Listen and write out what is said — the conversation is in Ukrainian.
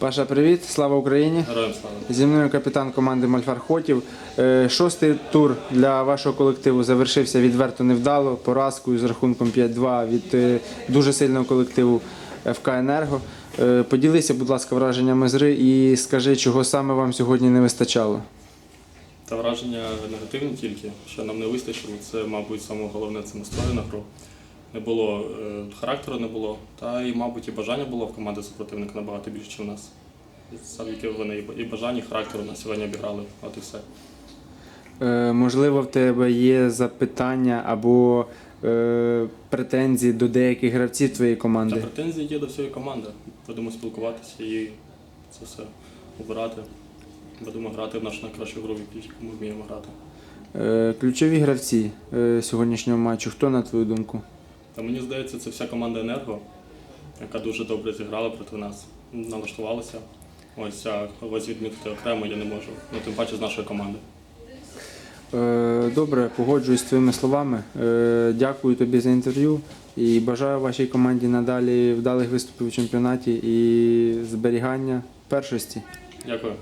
Паша, привіт, слава Україні! Героям слава. Зі мною капітан команди Мальфар Хотів. Е, Шостий тур для вашого колективу завершився відверто невдало, поразкою з рахунком 5-2 від е, дуже сильного колективу ФК Енерго. Е, Поділися, будь ласка, враженнями з гри і скажи, чого саме вам сьогодні не вистачало. Та враження негативні тільки, що нам не вистачило. Це, мабуть, саме головне це настрою на гру. Не було е, характеру, не було. Та і, мабуть, і бажання було в команди супротивника набагато більше, ніж у нас. Завдяки вони і- бажання, і характеру на сьогодні обіграли. От і все. Е, Можливо, в тебе є запитання або е, претензії до деяких гравців твоєї Та команди. претензії є до всієї команди. Будемо спілкуватися і це все обирати. Будемо грати в нашу найкращу гру, в яку ми вміємо грати. Е, Ключові гравці е, сьогоднішнього матчу. Хто на твою думку? Та мені здається, це вся команда Енерго, яка дуже добре зіграла проти нас, налаштувалася. Ось а когось відмітити окремо я не можу. Ну тим паче з нашої команди. Е, Добре, погоджуюсь з твоїми словами. Е, Дякую тобі за інтерв'ю і бажаю вашій команді надалі вдалих виступів у чемпіонаті і зберігання першості. Дякую.